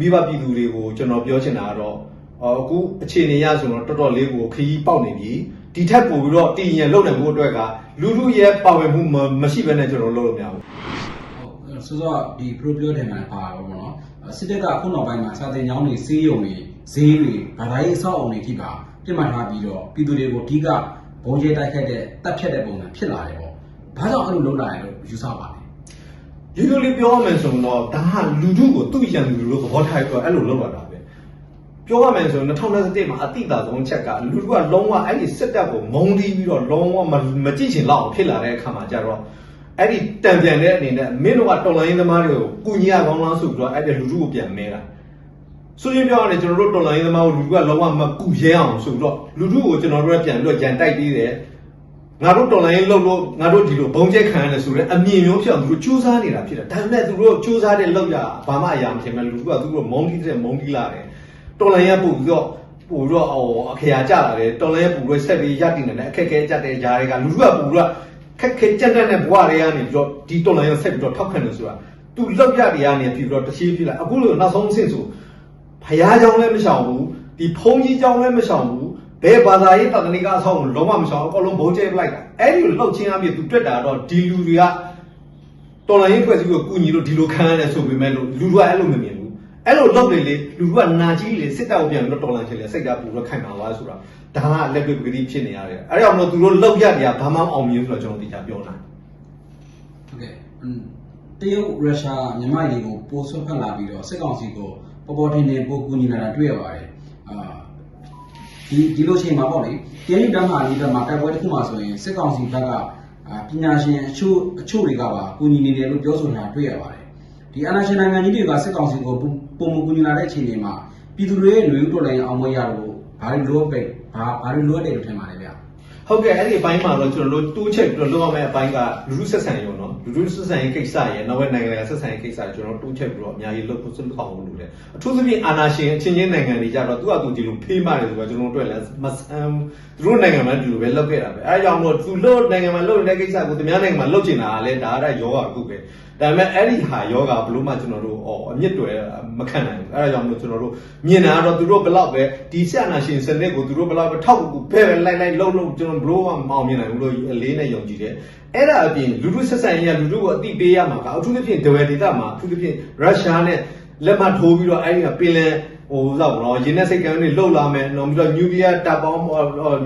မိဘပြည်သူတွေကိုကျွန်တော်ပြောချင်တာကတော့အော်အခုအခြေအနေရဆိုတော့တော်တော်လေးကိုခရီးပေါက်နေပြီဒီထက်ပိုပြီးတော့တည်ရင်လုံနိုင်မှုအတွက်ကလူလူရဲ့ပါဝင်မှုမမရှိဘဲနဲ့ကျွန်တော်လုပ်လို့မရဘူးဟုတ်ဆိုတော့ဒီ pro ပြောတယ်မှာပါတော့ဗောနော်စစ်တပ်ကအခုနောက်ပိုင်းမှာစာတင်ကျောင်းတွေစီးရုံတွေဈေးတွေဗဒါရေးအဆောက်အုံတွေထိပါပြစ်မှတ်ထားပြီးတော့ပြည်သူတွေကိုအဓိကဘုံကျဲတိုက်ခတ်တဲ့တပ်ဖြတ်တဲ့ပုံစံဖြစ်လာတယ်ပေါ့ဘာကြောင့်အဲ့လိုလုပ်လာရလို့ယူဆပါလဲ ရိုးရိုးလေးပြောရမယ်ဆိုရင်တော့ဒါဟာလူထုကိုသူ့ရန်သူလို့သဘောထားပြီးတော့အဲ့လိုလုပ်ရတာပဲပြောရမယ်ဆိုရင်2021မှာအတိအသာဆုံးချက်ကလူထုကလုံးဝအဲ့ဒီစစ်တပ်ကိုမုန်းတီးပြီးတော့လုံးဝမမကြည့်ချင်တော့အောင်ဖြစ်လာတဲ့အခါမှာကျတော့အဲ့ဒီတံပြန်တဲ့အနေနဲ့မင်းတို့ကတော်လိုင်းသမားတွေကိုကုညီရကောင်းလားဆိုပြီးတော့အဲ့ဒီလူထုကိုပြန်မဲတာဆိုရင်ပြောရရင်ကျွန်တော်တို့တော်လိုင်းသမားကိုလူထုကလုံးဝမကူရဲအောင်ဆိုပြီးတော့လူထုကိုကျွန်တော်တို့ကပြန်ပြီးတော့ကြံတိုက်ပြီးတယ် ငါတို့တော်လိုင်းလှုပ်လို့ငါတို့ဒီလိုဘုံကျက်ခံရတယ်ဆိုတော့အမြင်မျိုးဖြစ်အောင်သူတို့စူးစမ်းနေတာဖြစ်တယ်ဒါပေမဲ့သူတို့စူးစမ်းတဲ့လောက်ရဘာမှအရာမဖြစ်မဲ့လူကသူတို့မုန်းတီးတဲ့မုန်းတီးလာတယ်တော်လိုင်းရပို့ပြီးတော့ပို့တော့ဟိုအခရာကြလာတယ်တော်လိုင်းရပို့ပြီးဆက်ပြီးရပ်တည်နေတယ်အခက်ခဲကြတဲ့ဂျာတွေကလူကပို့ပြီးတော့ခက်ခဲကြက်တဲ့ဘဝတွေကနေပြီးတော့ဒီတော်လိုင်းရဆက်ပြီးတော့ထောက်ခံနေဆိုတာသူလောက်ရတွေကနေပြီးတော့တရှိပြလာအခုလို့နောက်ဆုံးအဆင့်ဆို ဖရားเจ้าလည်းမရှောင်ဘူးဒီဖုံကြီးเจ้าလည်းမရှောင်ဘူး း ဘယ်ဘာသာရေးတက္ကနိကအဆောက်အုံလုံးဝမရှောင်ဘူးအကုန်လုံးဘုံကျဲပလိုက်တာအဲ့ဒီလိုလှုပ်ချင်းအမြစ်သူတွေ့တာတော့ဒီလူတွေကတော်လိုင်းရေးဖွဲ့စည်းကိုကူညီလို့ဒီလိုခံရတယ်ဆိုပေမဲ့လို့လူတွေကအဲ့လိုမမြင်ဘူးအဲ့လိုလှုပ်နေလေလူတွေကနာကြီးလေစစ်တပ်ကိုပြန်ပြီးတော့တော်လိုင်းချင်လေစိတ်ဓာတ်ပူတော့ခိုင်ပါသွားဆိုတာဒါကလက်တွေ့ပဂတိဖြစ်နေရတယ်အဲ့ဒါကြောင့်မလို့သူတို့လှုပ်ရတရားဘာမှအောင်မြင်ဆိုတော့ကျွန်တော်တရားပြောတာဟုတ်ကဲ့အင်းတရုတ်ရုရှားမြန်မာပြည်ကိုပိုဆွတ်ဖက်လာပြီးတော့စစ်ကောင်စီကိုပေါ်ပေါ်ထင်ထင်ပိုကူညီလာတာတွေ့ရပါတယ်အာ ဒီဒီလိုချိန်မှာပေါ့လေတင်းတမ်းမာလေးတက်မှာတိုက်ပွဲတစ်ခုမှဆိုရင်စစ်ကောင်စီဘက်ကအာပညာရှင်အချို့အချို့တွေကပါကူညီနေတယ်လို့ပြောဆိုတာတွေ့ရပါတယ်ဒီအနာရှင်နိုင်ငံကြီးတွေကစစ်ကောင်စီကိုပုံပုံမကူညီလာတဲ့အချိန်တွေမှာပြည်သူတွေရဲ့လူဦးတော်လည်းအောင်မရလို့ဘာလို့လိုအပ်ပဲဘာဘာလို့လိုအပ်တယ်လို့ထင်ပါလဲဗျာ ဟုတ်ကဲ့အဲ့ဒီအပိုင်းမှာတော့ကျွန်တော်တို့တိုးချက်ပြီးတော့လုပ်ရမယ့်အပိုင်းကလူလူဆက်ဆံရေးပေါ့နော်လူလူဆက်ဆံရေးကိစ္စရဲ့နောက်ဘက်နိုင်ငံကဆက်ဆံရေးကိစ္စကျွန်တော်တို့တိုးချက်ပြီးတော့အများကြီးလုပ်ဖို့စွန့်ဆောင်ဖို့လုပ်တယ်အထူးသဖြင့်အာဏာရှင်အချင်းချင်းနိုင်ငံတွေကြတော့သူ့အတူဒီလိုဖေးမှတယ်ဆိုတော့ကျွန်တော်တို့အတွက်လည်းမဆန်းသူတို့နိုင်ငံမှာဒီလိုပဲလုပ်ခဲ့တာပဲအဲဒါကြောင့်မို့သူလို့နိုင်ငံမှာလုပ်နေတဲ့ကိစ္စကိုသူများနိုင်ငံမှာလုပ်ချင်တာကလည်းဒါကယောဂအခုပဲ ဒါပေမဲ့အဲ့ဒီဟာယောဂဘလို့မှကျွန်တော်တို့ဩအမြင့်တွေမခံနိုင်ဘူးအဲဒါကြောင့်မို့ကျွန်တော်တို့မြင်တာကတော့သူတို့ဘလောက်ပဲဒီဆက်အာဏာရှင်စနစ်ကိုသူတို့ဘလောက်ပဲထောက်ကူဖဲပဲလိုက်လိုက်လှုပ်လှုပ်ကျွန်တော်ဘလို့မှမအောင်မြင်နိုင်ဘူးလို့အလေးနဲ့ယုံကြည်တယ်အဲ့ဒါအပြင်လူလူဆက်ဆံရေးကလူလူကိုအတိပေးရမှာကအထူးသဖြင့်ဒဝယ်ဒေသမှာအထူးသဖြင့်ရုရှားနဲ့လက်မှတ်ထိုးပြီးတော့အဲ့ဒီကပင်လယ်ဟိုဥစားပေါ့နော်ရင်းနဲ့စိတ်ကမ်းတွေလှုပ်လာမယ်နောက်ပြီးတော့နျူကလ িয়ার တပ်ပေါင်း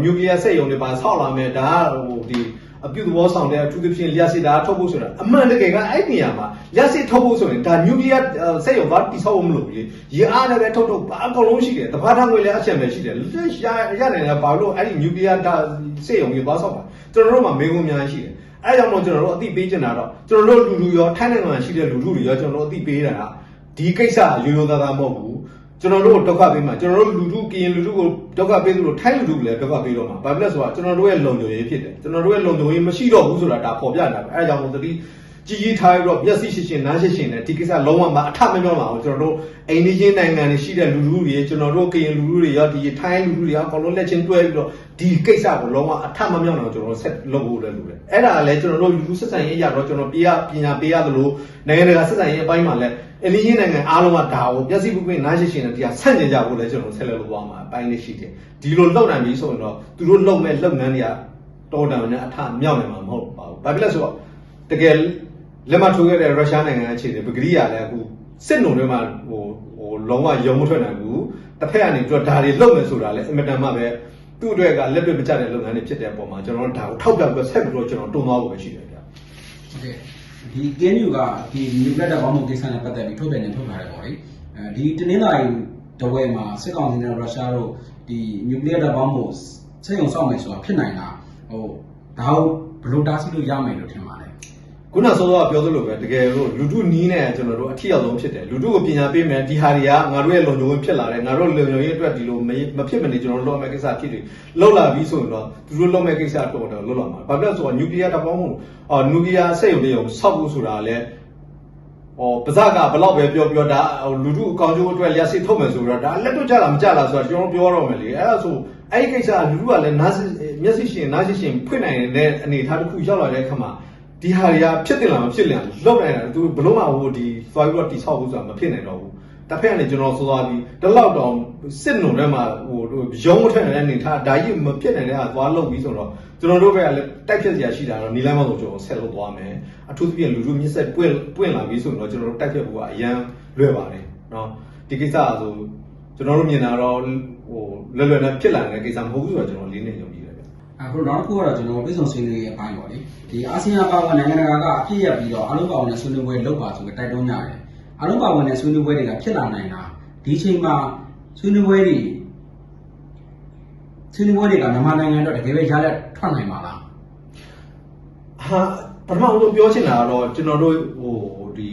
နျူကလ িয়ার စက်ရုံတွေပါဆောက်လာမယ်ဒါကဟိုဒီ အပြုသဘောဆောင်တဲ့အထူးသဖြင့်လျှက်စစ်တာထုတ်ဖို့ဆိုတာအမှန်တကယ်ကအဲ့ဒီနေရာမှာလျှက်စစ်ထုတ်ဖို့ဆိုရင်ဒါနျူကလ িয়ার စက်ရုံဘာတိဆောက်ဖို့မလိုဘူးလေရေအားလည်းပဲထုတ်ထုတ်ဘာအကုန်လုံးရှိတယ်တဘာထားငွေလည်းအချက်ပဲရှိတယ်လက်ရရတယ်လည်းဘာလို့အဲ့ဒီနျူကလ িয়ার ဒါစက်ရုံကြီးသွားဆောက်ပါကျွန်တော်တို့မှာမေးခွန်းများရှိတယ်အဲ့ကြောင့်မို့ကျွန်တော်တို့အသိပေးချင်တာတော့ကျွန်တော်တို့လူလူရောထိုင်းနိုင်ငံမှာရှိတဲ့လူလူတွေရောကျွန်တော်တို့အသိပေးတာကဒီကိစ္စရိုးရိုးသားသားမဟုတ်ဘူး ကျွန်တော်တို့ဒုက္ခပေးမှာကျွန်တော်တို့လူထုကရင်လူထုကိုဒုက္ခပေးသလိုထိုင်းလူထုကလည်းဒုက္ခပေးတော့မှာဘာဖြစ်လဲဆိုတော့ကျွန်တော်တို့ရဲ့လုံခြုံရေးဖြစ်တယ်ကျွန်တော်တို့ရဲ့လုံခြုံရေးမရှိတော့ဘူးဆိုတာဒါပေါ်ပြနေတာပဲအဲဒါကြောင့်မို့သတိ ကြီးကြီးထားပြီးတော့မျက်စိရှိရှိနားရှိရှိနဲ့ဒီကိစ္စလုံးဝမအထမပြောပါဘူးကျွန်တော်တို့အိန္ဒိယနိုင်ငံတွေရှိတဲ့လူထုတွေကျွန်တော်တို့ကရင်လူထုတွေရောဒီထိုင်းလူထုတွေရောအကုန်လုံးလက်ချင်းတွဲပြီးတော့ဒီကိစ္စကိုလုံးဝအထမမြောက်အောင်ကျွန်တော်တို့ဆက်လုပ်ဖို့လည်းလုပ်တယ်အဲ့ဒါလည်းကျွန်တော်တို့လူထုဆက်ဆံရေးရတော့ကျွန်တော်ပြရပညာပေးရသလိုနိုင်ငံတကာဆက်ဆံရေးအပိုင်းမှာလည်းအင်းကြီးနိုင်ငံအားလုံးကဒါကိုမျက်စိပုပိနားရှိရှိနဲ့တရားဆန့်ကျင်ကြဖို့လည်းကျွန်တော်ဆက်လက်လုပ်သွားမှာအပိုင်းလေးရှိတယ်ဒီလိုလုပ်နိုင်ပြီဆိုရင်တော့သူတို့လုပ်မဲ့လုပ်ငန်းတွေကတော်တန်နဲ့အထမြောက်နိုင်မှာမဟုတ်ပါဘူးဘာဖြစ်လဲဆိုတော့တကယ် လက်မထိုးခဲ့တဲ့ရုရှားနိုင်ငံအခြေအနေပဂရိယာလည်းအခုစစ်နုံတွေမှာဟိုဟိုလုံးဝယုံမထွက်နိုင်ဘူးတစ်ဖက်ကနေသူကဒါတွေလုပ်မယ်ဆိုတာလည်းအင်မတန်မှပဲသူ့အတွက်ကလက်တွေ့မကျတဲ့လုပ်ငန်းတွေဖြစ်တဲ့အပေါ်မှာကျွန်တော်တို့ဒါကိုထောက်ပြပြီးဆက်ပြီးတော့ကျွန်တော်တုံ့သွားဖို့ပဲရှိတယ်ဗျာဟုတ်ကဲ့ဒီ KNU ကဒီ nuclear တပ်ပေါင်းမှုကိစ္စနဲ့ပတ်သက်ပြီးထုတ်ပြန်နေထုတ်ထားတယ်ပေါ့လေအဲဒီတနင်္လာရီတဝက်မှာစစ်ကောင်စီနဲ့ရုရှားတို့ဒီ nuclear တပ်ပေါင်းမှုစိတ်ုံစောင့်မယ်ဆိုတာဖြစ်နိုင်တာဟိုဒါဟုတ်ဘလို့တားဆီးလို့ရမယ်လို့ထင်ပါတယ် ခုနစောစောကပြောသလိုပဲတကယ်လို့လူထုနီးနဲ့ကျွန်တော်တို့အထီရောက်ဆုံးဖြစ်တယ်လူထုကိုပညာပေးမယ်ဒီဟာတွေကငါတို့ရဲ့လုံခြုံရေးဖြစ်လာတယ်ငါတို့လုံခြုံရေးအတွက်ဒီလိုမမဖြစ်မနေကျွန်တော်တို့လုပ်မယ့်ကိစ္စဖြစ်တယ်လောက်လာပြီးဆိုရင်တော့သူတို့လုပ်မယ့်ကိစ္စတော့တော့လုပ်လာမှာဘာဖြစ်လဲဆိုတော့နျူကလ িয়ার တပေါင်းမှုအော်နျူကလ িয়ার စက်ရုံတွေရောဆောက်ဖို့ဆိုတာလည်းဟောပါဇက်ကဘလောက်ပဲပြောပြောဒါလူထုအကောင်ကျိုးအတွက်လက်စစ်ထုတ်မယ်ဆိုတော့ဒါလက်တော့ကြလားမကြလားဆိုတော့ကျွန်တော်ပြောတော့မယ်လေအဲ့ဒါဆိုအဲ့ဒီကိစ္စကလူထုကလည်းနားမျက်စိရှင်နားရှိရှင်ဖွင့်နိုင်တဲ့အနေအထားတစ်ခုရောက်လာတဲ့အခါမှာ ဒီဟာတွေကဖြစ်တင်လာမဖြစ်လင်လောက်နိုင်တာသူဘလို့မှဟိုဒီသွားပြီးတော့တိဆောက်ဖို့ဆိုတာမဖြစ်နိုင်တော့ဘူးတစ်ဖက်ကနေကျွန်တော်ဆိုသွားပြီးဒီလောက်တောင်စစ်နုံထဲမှာဟိုရုံးမထက်နေတဲ့အနေထားဒါကြီးမဖြစ်နိုင်တဲ့ဟာသွားလုပ်ပြီးဆိုတော့ကျွန်တော်တို့ဘက်ကလည်းတိုက်ဖြတ်စရာရှိတာတော့နီလန်းမောက်ဆိုကျွန်တော်ဆက်လုပ်သွားမယ်အထူးသဖြင့်လူလူမြစ်ဆက်ပွင့်ပွင့်လာပြီးဆိုတော့ကျွန်တော်တို့တိုက်ဖြတ်ဖို့ကအရန်လွယ်ပါတယ်နော်ဒီကိစ္စကဆိုကျွန်တော်တို့မြင်တာတော့ဟိုလွယ်လွယ်နဲ့ဖြစ်လာတဲ့ကိစ္စမဟုတ်ဘူးဆိုတော့ကျွန်တော်လေးနေယုံကြည်တယ်ဗျ အခုနောက်တစ်ခုကတော့ကျွန်တော်ပြည်စုံဆွေးနွေးရေးအပိုင်းပေါ့လေဒီအာဆီယံပါဝင်နိုင်ငံတကာကအပြည့်ရပြီးတော့အလုံးပါဝင်တဲ့ဆွေးနွေးပွဲလုပ်ပါဆိုပြီးတိုက်တွန်းကြတယ်အလုံးပါဝင်တဲ့ဆွေးနွေးပွဲတွေကဖြစ်လာနိုင်တာဒီချိန်မှာဆွေးနွေးပွဲတွေဆွေးနွေးပွဲတွေကမြန်မာနိုင်ငံအတွက်တကယ်ပဲရလက်ထွက်နိုင်ပါလားဟာပထမဆုံးပြောချင်တာကတော့ကျွန်တော်တို့ဟိုဒီ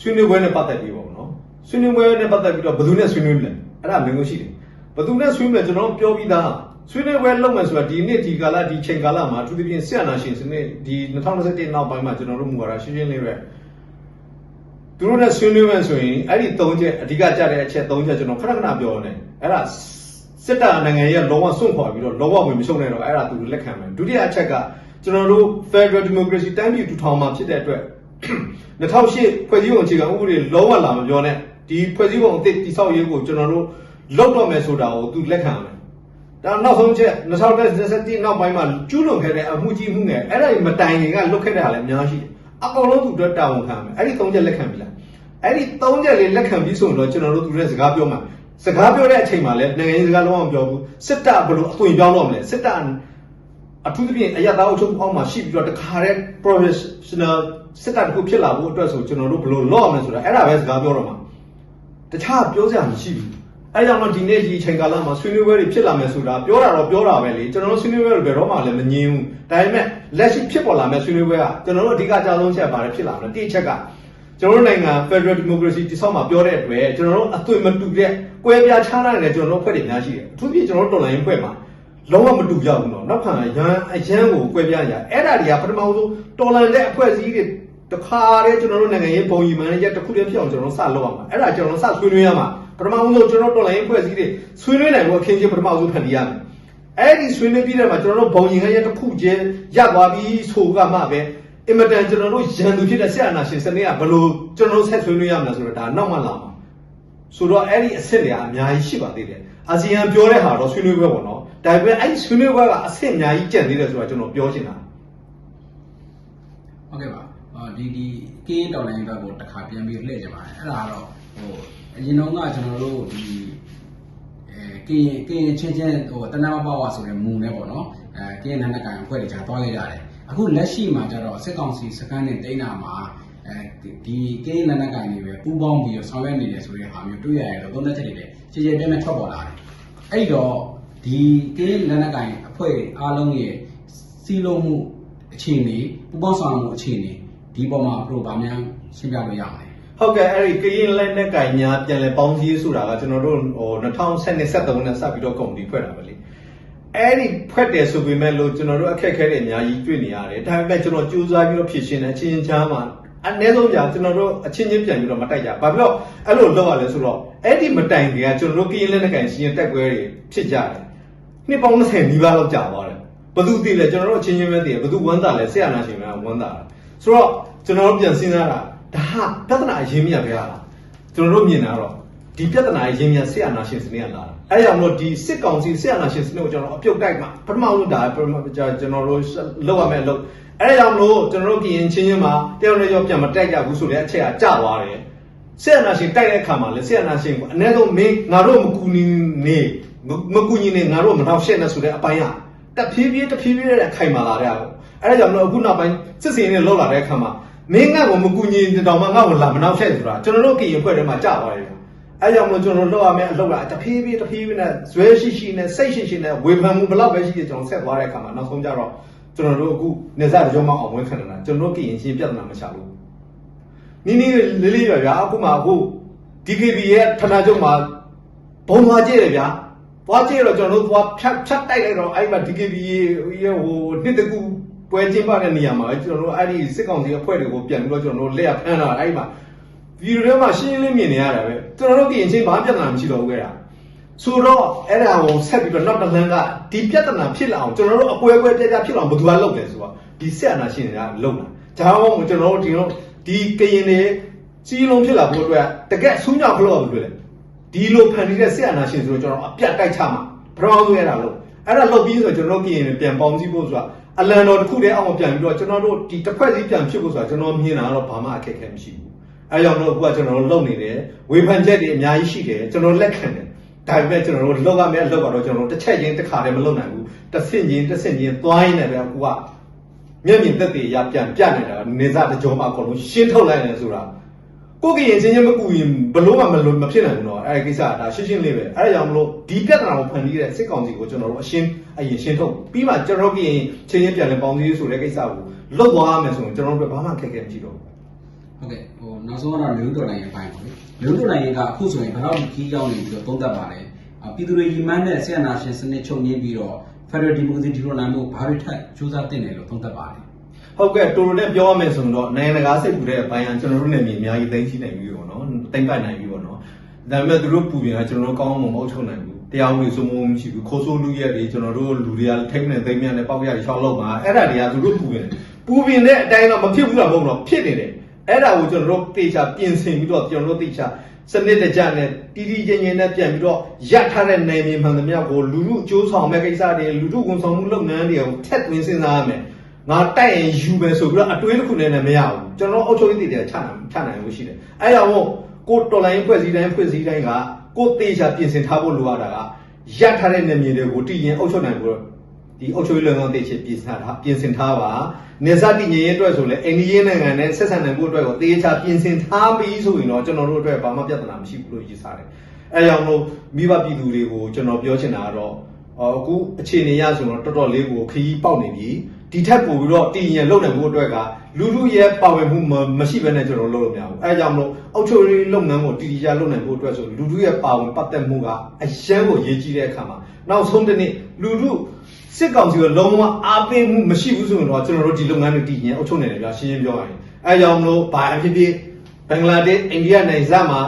ဆွေးနွေးပွဲနဲ့ပတ်သက်ပြီးပေါ့နော်ဆွေးနွေးပွဲနဲ့ပတ်သက်ပြီးတော့ဘယ်သူနဲ့ဆွေးနွေးမလဲအဲ့ဒါမင်းကိုရှိတယ်ဘယ်သူနဲ့ဆွေးနွေးမလဲကျွန်တော်ပြောပြီးသား ဆွေးနွေးပွဲလုပ်မယ်ဆိုတာဒီနေ့ဒီကာလဒီချိန်ကာလမှာအထူးသဖြင့်ဆရာနာရှင်စနစ်ဒီ2021နောက်ပိုင်းမှာကျွန်တော်တို့မူဝါဒရှင်းရှင်းလေးပဲသူတို့နဲ့ဆွေးနွေးမယ်ဆိုရင်အဲ့ဒီ၃ချက်အဓိကကြတဲ့အချက်၃ချက်ကျွန်တော်ခဏခဏပြောနေအဲ့ဒါစစ်တပ်နိုင်ငံရဲ့လောကစွန့်ခွာပြီးတော့လောကဝင်မရှုံနဲ့တော့အဲ့ဒါသူလက်ခံမယ်ဒုတိယအချက်ကကျွန်တော်တို့ Federal Democracy တိုင်းပြည်ထူထောင်မှာဖြစ်တဲ့အတွက်2008ဖွဲ့စည်းပုံအခြေခံဥပဒေလုံးဝလာမပြောနဲ့ဒီဖွဲ့စည်းပုံအသစ်တိဆောက်ရေးကိုကျွန်တော်တို့လုပ်တော့မယ်ဆိုတာကိုသူလက်ခံမယ် ဒါနောက်ဆုံးချက်2021နောက်ပိုင်းမှာကျူးလွန်ခဲ့တဲ့အမှုကြီးမှုငယ်အဲ့ဒါကြီးမတိုင်ခင်ကလွတ်ခဲ့တဲ့ဟာလည်းအများကြီးတယ်အကုန်လုံးသူတို့တာဝန်ခံမယ်အဲ့ဒီ၃ချက်လက်ခံပြီလားအဲ့ဒီ၃ချက်လေးလက်ခံပြီးဆိုရင်တော့ကျွန်တော်တို့သူတို့စကားပြောမှာစကားပြောတဲ့အချိန်မှာလည်းနိုင်ငံရေးစကားလုံးဝမပြောဘူးစစ်တပ်ဘယ်လိုအသွင်ပြောင်းတော့မလဲစစ်တပ်အထူးသဖြင့်အရသာအုပ်ချုပ်မှုအောက်မှာရှိပြီးတော့တခါတည်း professional စစ်တပ်တစ်ခုဖြစ်လာဖို့အတွက်ဆိုကျွန်တော်တို့ဘယ်လိုလုပ်ရမလဲဆိုတာအဲ့ဒါပဲစကားပြောတော့မှာတခြားပြောစရာမရှိဘူး အဲကြောင့်တော့ဒီနေ့ဒီအချိန်ကာလမှာဆွေးနွေးပွဲတွေဖြစ်လာမယ်ဆိုတာပြောတာတော့ပြောတာပဲလေကျွန်တော်တို့ဆွေးနွေးပွဲတွေဘယ်တော့မှလည်းမငြင်းဘူးဒါပေမဲ့လက်ရှိဖြစ်ပေါ်လာမယ့်ဆွေးနွေးပွဲကကျွန်တော်တို့အဓိကအကြဆုံးချက်ပါတယ်ဖြစ်လာမယ်တိအချက်ကကျွန်တော်တို့နိုင်ငံ Federal Democracy တိဆောက်မှာပြောတဲ့အတွက်ကျွန်တော်တို့အသွင်မတူတဲ့ကွဲပြားခြားနားနေတဲ့ကျွန်တော်တို့ဖွဲ့တွေများရှိတယ်အထူးဖြင့်ကျွန်တော်တို့တော်လိုင်းဖွဲ့မှာလုံးဝမတူကြဘူးเนาะနောက်ခံရန်အရန်ကိုကွဲပြားရအဲ့ဒါတွေကပထမဆုံးတော်လန်တဲ့အဖွဲ့အစည်းတွေတခါတည်းကျွန်တော်တို့နိုင်ငံရေးပုံကြီးမှန်ရဲ့တစ်ခုတည်းဖြစ်အောင်ကျွန်တော်တို့စလုပ်ရမှာအဲ့ဒါကျွန်တော်တို့စဆွေးနွေးရမှာ ပထမဆုံးကျွန်တော်တို့တော်လိုင်းအဖွဲ့အစည်းတွေဆွေးနွေးနိုင်ဖို့အခင်းချင်းပထမဆုံးဖန်တီးရမယ်အဲ့ဒီဆွေးနွေးပြီးတဲ့မှာကျွန်တော်တို့ဘုံရင်ရဲ့တစ်ခုချင်းရသွားပြီဆိုကမှပဲအင်မတန်ကျွန်တော်တို့ရန်သူဖြစ်တဲ့ဆက်အာဏာရှင်စနစ်ကဘယ်လိုကျွန်တော်တို့ဆက်ဆွေးနွေးရမလဲဆိုတော့ဒါနောက်မှလာမှာဆိုတော့အဲ့ဒီအဆင့်တွေကအများကြီးရှိပါသေးတယ်အာဆီယံပြောတဲ့ဟာတော့ဆွေးနွေးပွဲပေါ့နော်ဒါပေမဲ့အဲ့ဒီဆွေးနွေးပွဲကအဆင့်အများကြီးကျန်သေးတယ်ဆိုတာကျွန်တော်ပြောချင်တာဟုတ်ကဲ့ပါအာဒီဒီကင်းတော်လိုင်းဘက်ကိုတစ်ခါပြန်ပြီးလှည့်ကြပါတယ်အဲ့ဒါကတော့ဟို အရင်တော့ကကျွန်တော်တို့ဒီအဲကင်းကင်းချင်းချင်းဟိုတနမပေါ့ဝါဆိုတဲ့မူနဲ့ပေါ့နော်အဲကင်းနန္ဒကန်အဖွဲ့တွေကြာသွားခဲ့ကြတယ်အခုလက်ရှိမှာကျတော့စစ်ကောင်စီစကန်နဲ့တိန်းနာမှာအဲဒီကင်းနန္ဒကန်တွေပဲပူးပေါင်းပြီးတော့ဆောင်ရွက်နေတယ်ဆိုတဲ့ဟာမျိုးတွေ့ရရတော့သုံးသက်ချက်တွေလည်းခြေခြေပြည့်ပြည့်ထွက်ပေါ်လာတယ်အဲ့တော့ဒီကင်းနန္ဒကန်အဖွဲ့အားလုံးရဲ့စီလုံးမှုအခြေအနေပူးပေါင်းဆောင်ရွက်မှုအခြေအနေဒီပေါ်မှာဘယ်လိုဗာများရှင်းပြလို့ရမလဲ ဟုတ်ကဲ့အဲ့ဒီကရင်လက်နဲ့ကင်ညာပြန်လဲပေါင်းစည်းဆိုတာကကျွန်တော်တို့ဟို2013နဲ့73နဲ့စပြီးတော့ကုန်တီဖွဲ့တာပဲလေအဲ့ဒီဖွဲ့တယ်ဆိုပေမဲ့လို့ကျွန်တော်တို့အခက်အခဲတွေအများကြီးတွေ့နေရတယ်ဒါပေမဲ့ကျွန်တော်ကြိုးစားပြီးတော့ဖြည့်ရှင်းတယ်အချင်းချင်းချားမှာအနည်းဆုံးကြာကျွန်တော်တို့အချင်းချင်းပြန်ပြီးတော့မတိုက်ကြဘာဖြစ်လို့အဲ့လိုလုပ်ရလဲဆိုတော့အဲ့ဒီမတိုင်တွေကကျွန်တော်တို့ကရင်လက်နဲ့ကင်ရှင်းတက်ကွဲတွေဖြစ်ကြတယ်နှစ်ပေါင်း20နီးပါးလောက်ကြာသွားတယ်ဘသူသိလဲကျွန်တော်တို့အချင်းချင်းပဲသိတယ်ဘသူဝမ်းသာလဲဆရာနာရှင်ကဝမ်းသာတာဆိုတော့ကျွန်တော်တို့ပြန်စဉ်းစားတာ ဒါဟာပြဿနာအရင်မြတ်ပဲဟာလားကျွန်တော်တို့မြင်တာတော့ဒီပြဿနာအရင်မြတ်ဆရာနာရှင်စနစ်ကလာတာအဲ့ကြောင့်မလို့ဒီစစ်ကောင်စီဆရာနာရှင်စနစ်ကိုကျွန်တော်အပြုတ်တိုက်မှာပထမဆုံးဒါပထမကျွန်တော်တို့လောက်ရမယ်လို့အဲ့ဒါကြောင့်မလို့ကျွန်တော်တို့ကရင်ချင်းချင်းမှာတယောက်နဲ့တယောက်ပြန်မတိုက်ကြဘူးဆိုတဲ့အချက်ကကြသွားတယ်ဆက်အနာရှင်တိုက်တဲ့အခါမှာလေဆက်အနာရှင်ကအ ਨੇ ဆုံးမင်းငါတို့မကူညီနေမမကူညီနေငါတို့မနောက်ရှက်နဲ့ဆိုတဲ့အပိုင်းကတဖြည်းဖြည်းတဖြည်းဖြည်းနဲ့ခိုင်မာလာတဲ့အောင်အဲ့ဒါကြောင့်မလို့အခုနောက်ပိုင်းစစ်စင်နဲ့လောက်လာတဲ့အခါမှာ မင်းငါ့ကိုမကူညီတောင်မှငါ့ကိုလာမနောက်ရှက်ဆိုတာကျွန်တော်တို့ကရင်ဖွဲ့ထဲမှာကြာသွားတယ်အဲ့ကြောင့်မလို့ကျွန်တော်တို့လောက်ရမယ်အလုပ်ကတဖြည်းဖြည်းတဖြည်းဖြည်းနဲ့ဇွဲရှိရှိနဲ့စိတ်ရှိရှိနဲ့ဝေဖန်မှုဘလောက်ပဲရှိရှိကျွန်တော်ဆက်သွားတဲ့အခါမှာနောက်ဆုံးကြတော့ကျွန်တော်တို့အခုနေစားကြောင်းမအောင်ဝဲခံနေတာကျွန်တော်တို့ကရင်ချင်းပြဿနာမချဘူးနီးနီးလေးလေးပဲဗျာအခုမှအခု DKB ရဲ့ဌာနချုပ်မှာဘုံသွားကြည့်တယ်ဗျာသွားကြည့်တော့ကျွန်တော်တို့သွားဖြတ်ဖြတ်တိုက်လိုက်တော့အဲ့ဒီမှာ DKB ရဲ့ဟိုနှစ်တကူ ပွဲကျင်းပတဲ့နေရာမှာကျွန်တော်တို့အဲ့ဒီစစ်ကောင်စီအဖွဲ့တွေကိုပြန်ပြီးတော့ကျွန်တော်တို့လက်ရဖမ်းတာအဲ့ဒီမှာဗီဒီယိုထဲမှာရှင်းရှင်းလင်းမြင်နေရတာပဲကျွန်တော်တို့ပြင်ချင်းဘာပြဿနာမရှိတော့ဘူးခဲ့တာဆိုတော့အဲ့ဒါကိုဆက်ပြီးတော့နောက်တစ်လမ်းကဒီပြဿနာဖြစ်လာအောင်ကျွန်တော်တို့အပွဲပွဲပြပြဖြစ်လာအောင်ဘယ်သူကလုပ်လဲဆိုတော့ဒီဆက်အနာရှင်တွေကလုပ်တာဒါမှမဟုတ်ကျွန်တော်တို့ဒီတော့ဒီကရင်တွေစီလုံးဖြစ်လာဖို့အတွက်တကက်ဆူးညောက်ခလို့လို့လေဒီလိုဖန်တီးတဲ့ဆက်အာနာရှင်ဆိုတော့ကျွန်တော်အပြတ်တိုက်ချမှာပထမဆုံးရတာလို့အဲ့ဒါလုပ်ပြီးဆိုကျွန်တော်တို့ပြင်ပြန်ပေါင်းစည်းဖို့ဆိုတာ အလံတော်တစ်ခုတည်းအောင်ပြန်ပြီးတော့ကျွန်တော်တို့ဒီတစ်ခွက်စီပြန်ဖြစ်ဖို့ဆိုတာကျွန်တော်မြင်တာတော့ဘာမှအခက်အခဲမရှိဘူးအဲကြောင့်တော့အခုကကျွန်တော်တို့လုပ်နေတယ်ဝေဖန်ချက်တွေအများကြီးရှိတယ်ကျွန်တော်လက်ခံတယ်ဒါပေမဲ့ကျွန်တော်တို့လောက်ရမယ့်လောက်ကတော့ကျွန်တော်တို့တစ်ချက်ချင်းတစ်ခါတည်းမလုပ်နိုင်ဘူးတစ်ဆင့်ချင်းတစ်ဆင့်ချင်းသွားရင်းနဲ့ပဲအခုကမျက်မြင်သက်သေရပြန်ပြနေတာနေစားတကြောမှာအကုန်လုံးရှင်းထုတ်လိုက်တယ်ဆိုတာကိုကရင်ချင်းချင်းမကူရင်ဘလို့မှမလို့မဖြစ်နိုင်ဘူးတော့အဲ့ဒီကိစ္စကဒါရှင်းရှင်းလေးပဲအဲ့ဒါကြောင့်မလို့ဒီပြဿနာကိုဖန်တီးတဲ့စစ်ကောင်စီကိုကျွန်တော်တို့အရှင်း အရင်ရှင်းထုတ်ပြီးမှကျွန်တော်တို့ကရင်ချင်းချင်းပြန်လဲပေါင်းစည်းဆိုတဲ့ကိစ္စကိုလွတ်သွားရမယ်ဆိုရင်ကျွန်တော်တို့ဘာမှခက်ခဲမရှိတော့ဘူးဟုတ်ကဲ့ဟိုနောက်ဆုံးကတော့လူဦးတော်နိုင်ရဲ့အပိုင်းပေါ့လေလူဦးတော်နိုင်ရဲ့ကအခုဆိုရင်ဘယ်တော့ကြီးရောက်နေပြီးတော့သုံးသပ်ပါလဲအာပြည်သူတွေရီမန်းတဲ့ဆရာနာရှင်စနစ်ချုပ်ငင်းပြီးတော့ Federal Democracy ဒီလိုနိုင်မှုဘာတွေထက်စူးစမ်းတင်တယ်လို့သုံးသပ်ပါလဲဟုတ်ကဲ့တူတူနဲ့ပြောရမယ်ဆိုရင်တော့နိုင်ငံတကာစိတ်ပူတဲ့အပိုင်းကကျွန်တော်တို့နဲ့မြေအများကြီးသိသိနိုင်ပြီပေါ့နော်သိမ့်ပတ်နိုင်ပြီပေါ့နော်ဒါပေမဲ့သူတို့ပူပြင်ကကျွန်တော်တို့ကောင်းအောင်မဟုတ်ချုပ်နိုင်ဘူး တရားဝင်စိုးမိုးမရှိဘူးခိုးဆိုးလူရက်တွေကျွန်တော်တို့လူတွေကထိမ့်နေသိမ့်မြနဲ့ပေါက်ရရှောက်လောက်မှာအဲ့ဒါတွေကသူတို့ပူပြင်ပူပြင်တဲ့အတိုင်းတော့မဖြစ်ဘူးလားမဟုတ်တော့ဖြစ်နေတယ်အဲ့ဒါကိုကျွန်တော်တို့တေချာပြင်ဆင်ပြီးတော့ကျွန်တော်တို့တေချာစနစ်တကျနဲ့တီးတီးချင်းချင်းနဲ့ပြန်ပြီးတော့ရပ်ထားတဲ့နိုင်မြေမှန်သမျှကိုလူလူအကျိုးဆောင်မဲ့ကိစ္စတွေလူလူဝန်ဆောင်မှုလုပ်ငန်းတွေကိုထက်သွင်းစဉ်းစားရမယ်ငါတိုက်ရင်ယူမယ်ဆိုပြီးတော့အတွေးတစ်ခုနဲ့လည်းမရဘူးကျွန်တော်အုပ်ချုပ်ရေးတည်တယ်ချနိုင်ချနိုင်လို့ရှိတယ်အဲဒါမို့ကိုတော်လိုင်းဖွဲ့စည်းတိုင်းဖွဲ့စည်းတိုင်းက ကိုတေချာပြင်ဆင်ထားဖို့လိုရတာကရပ်ထားတဲ့နေမြေတွေကိုတည်ရင်အုပ်ချုပ်နိုင်ဖို့ဒီအုပ်ချုပ်ရေးလုပ်ငန်းတေချာပြင်ဆင်ထားပြင်ဆင်ထားပါနေစားတည်ငြိမ်ရေးအတွက်ဆိုလဲအိန္ဒိယနိုင်ငံနဲ့ဆက်ဆံနိုင်ဖို့အတွက်ကိုတေချာပြင်ဆင်ထားပြီးဆိုရင်တော့ကျွန်တော်တို့အတွက်ဘာမှပြဿနာမရှိဘူးလို့ယူဆတယ်အဲကြောင့်မို့မိဘပြည်သူတွေကိုကျွန်တော်ပြောချင်တာကတော့အော်အခုအခြေအနေရဆိုတော့တော်တော်လေးကိုခရီးပေါက်နေပြီ ဒီထက်ပိုပြီးတော့တည်ရင်လုံနိုင်ဖို့အတွက်ကလူလူရဲ့ပါဝင်မှုမမရှိဘဲနဲ့ကျွန်တော်လုပ်လို့မရဘူးအဲဒါကြောင့်မလို့အောက်ချိုရေးလုပ်ငန်းကိုတည်တည်ကြလုပ်နိုင်ဖို့အတွက်ဆိုလူလူရဲ့ပါဝင်ပတ်သက်မှုကအရန်ကိုရေးကြီးတဲ့အခါမှာနောက်ဆုံးတစ်နေ့လူလူစစ်ကောင်စီကလုံးဝအားပေးမှုမရှိဘူးဆိုရင်တော့ကျွန်တော်တို့ဒီလုပ်ငန်းတွေတည်ရင်အောက်ချိုနေတယ်ဗျာရှင်းရှင်းပြောရရင်အဲဒါကြောင့်မလို့ဘာအဖြစ်ဖြစ်ဘင်္ဂလားဒေ့ရှ်အိန္ဒိယနိုင်ငံဇာမှာ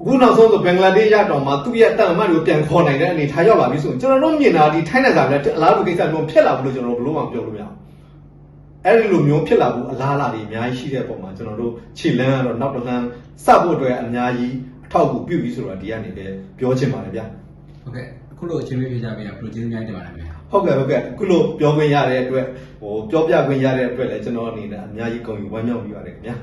အခုနောက်ဆုံးဆိုဘင်္ဂလားဒေ့ရှ်ရတော့မှသူ့ရဲ့တန်အမတ်တွေကိုပြန်ခေါ်နိုင်တဲ့အနေထားရောက်လာပြီဆိုရင်ကျွန်တော်တို့မြင်တာဒီထိုင်းနိုင်ငံကလည်းအလားတူကိစ္စမျိုးဖြစ်လာဘူးလို့ကျွန်တော်တို့ဘလို့မှပြောလို့မရဘူးအဲ့ဒီလိုမျိုးဖြစ်လာဘူးအလားအလာတွေအများကြီးရှိတဲ့ပုံမှာကျွန်တော်တို့ခြေလန်းကတော့နောက်တစ်လမ်းစဖို့အတွက်အများကြီးအထောက်အကူပြုပြီးဆိုတော့ဒီကနေပဲပြောချင်ပါတယ်ဗျာဟုတ်ကဲ့အခုလိုအချိန်ပေးပြကြပေးတာပရိုဂျက်အများကြီးတင်ပါတယ်ခင်ဗျာဟုတ်ကဲ့ဟုတ်ကဲ့အခုလိုပြောခွင့်ရတဲ့အတွက်ဟိုပြောပြခွင့်ရတဲ့အတွက်လည်းကျွန်တော်အနေနဲ့အများကြီးကုန်ယူဝမ်းမြောက်ပြီးပါတယ်ခင်ဗျာ